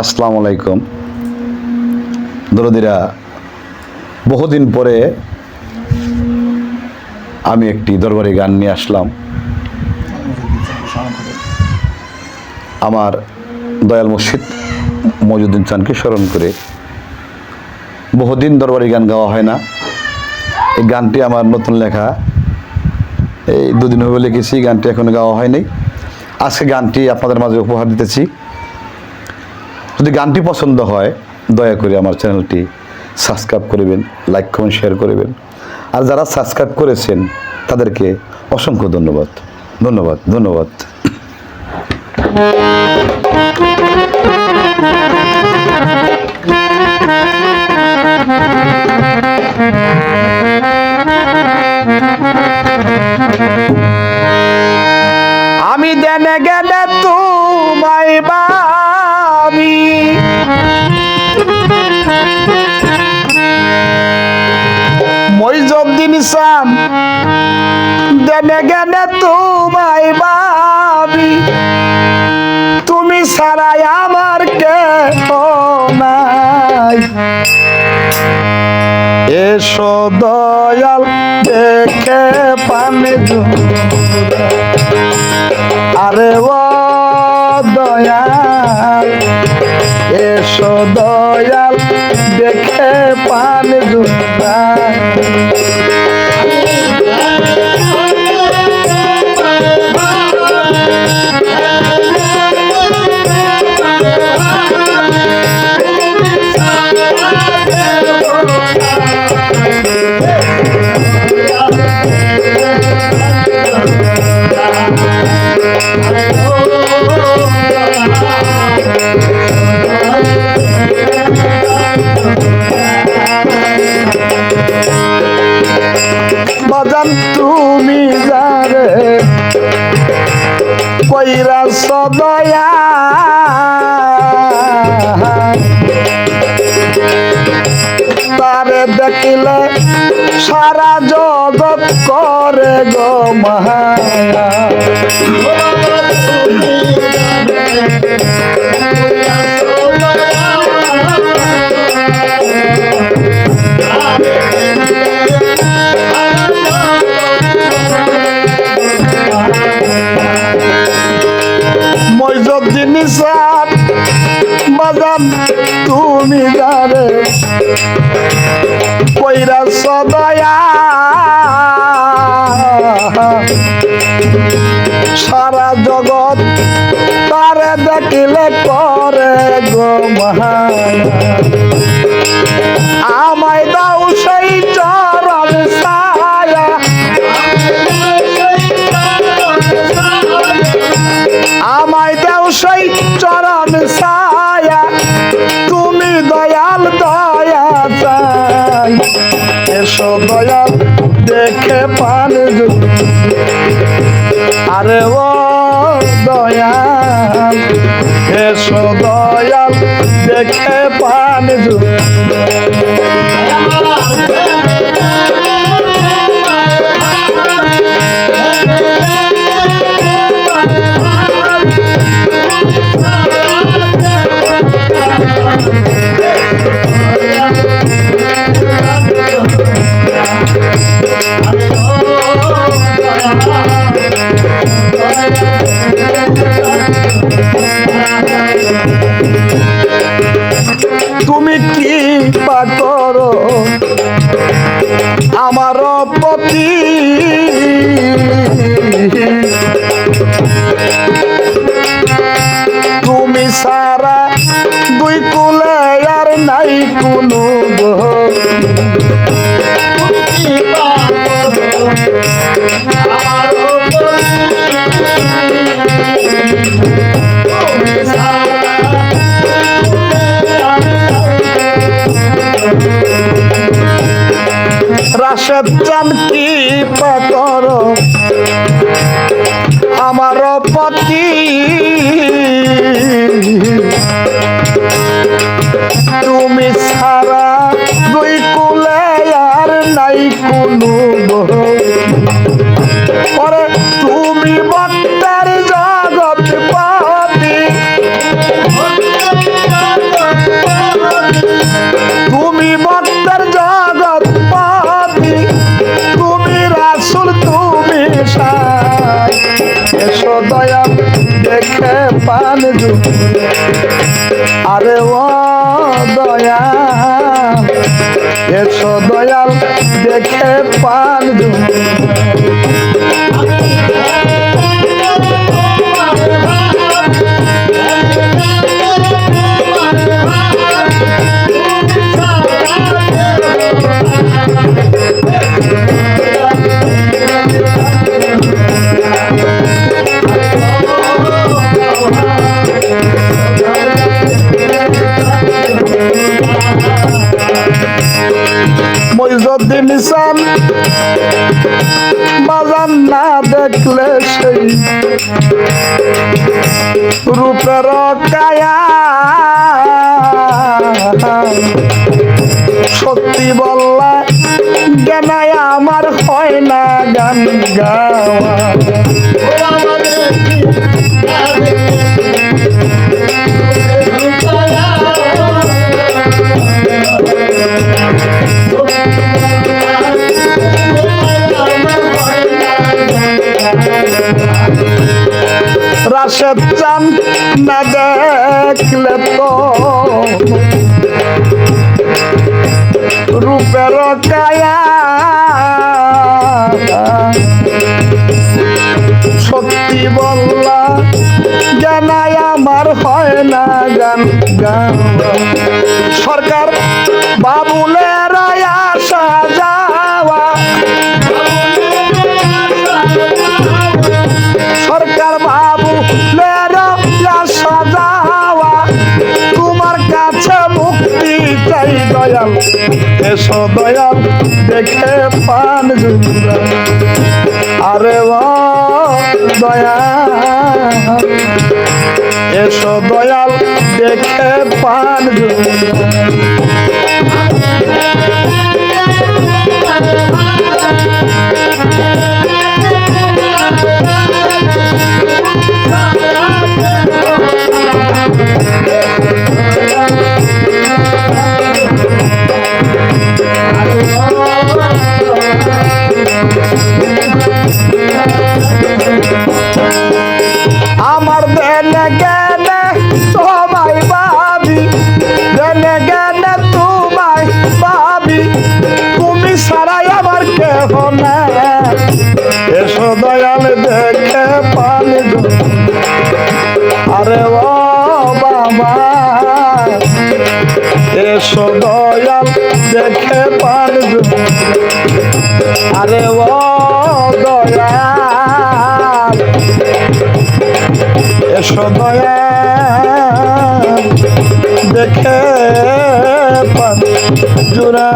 আসসালামু আলাইকুম। দরদিরা, বহুদিন পরে আমি একটি দরবারি গান নিয়ে আসলাম। আমার দয়াল মুর্শিদ মজুদ্দিন চানকে স্মরণ করে। বহুদিন দরবারি গান গাওয়া হয় না। এই গানটি আমার নতুন লেখা। এই দুদিন হয়ে লিখেছি, গানটি এখনও গাওয়া হয়নি। আজকে গানটি আপনাদের মাঝে উপহার দিতেছি। যদি গানটি পছন্দ হয়, দয়া করে আমার চ্যানেলটি সাবস্ক্রাইব করবেন, লাইক, কমেন্ট, শেয়ার করবেন। আর যারা সাবস্ক্রাইব করেছেন, তাদেরকে অসংখ্য ধন্যবাদ। ধন্যবাদ ধন্যবাদ। আমি দেনে মইজুদ্দিন সান দেনে গেলে তোমায় বাবি তুমি সারাই আমার কে নাই। এসো দয়াল, দেখে পানে আরে ও দয়াল, এসো দয়াল, দেখে পান জুতায় সদয়া তারে দেখিলে সারা জগৎ করে গো মায়া। সদয়া সারা জগৎ তারে দেখিলে করে গো মায়া আরে ও দয়া এসো আরে ও ইসাম বাজান না দেখলে সেই রূপের কায়া। সত্যি বললা, জ্ঞানায় আমার হয় না গান গাওয়া। চান না দেখলে তো। রূপের কায়া সত্যি বললা, জানাই আমার হয় না গান গান। সরকার বাবুলের আসা এসো দয়াল দেখে পান আরে দয়া এসো দয়াল দেখে পান জুড়া দয়াল দেখে গো। আরে ও বাবা, এসো দয়াল দেখে গো। আরে ও দয়াল, এসো দয়াল দেখে পান জোড়া